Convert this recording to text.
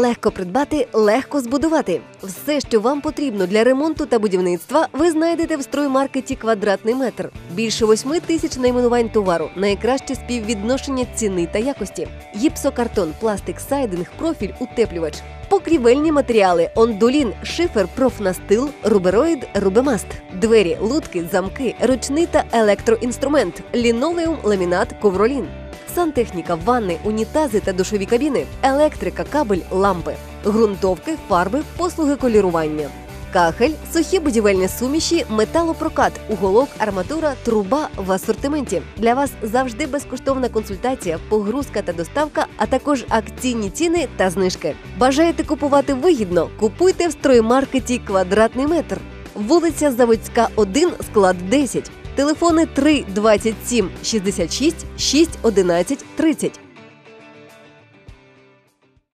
Легко придбати, легко збудувати. Все, що вам потрібно для ремонту та будівництва, ви знайдете в строймаркеті квадратний метр. Більше восьми тисяч найменувань товару, найкраще співвідношення ціни та якості. Гіпсокартон, пластик, сайдинг, профіль, утеплювач. Покрівельні матеріали, ондолін, шифер, профнастил, рубероїд, рубемаст, двері, лутки, замки, ручний та електроінструмент, лінолеум, ламінат, ковролін. Сантехніка, ванни, унітази та душові кабіни, електрика, кабель, лампи, ґрунтовки, фарби, послуги колірування. Кахель, сухі будівельні суміші, металопрокат, уголок, арматура, труба в асортименті. Для вас завжди безкоштовна консультація, погрузка та доставка, а також акційні ціни та знижки. Бажаєте купувати вигідно? Купуйте в строймаркеті квадратний метр. Вулиця Заводська, 1, склад 10. Телефони 3 27 66 6 11 30.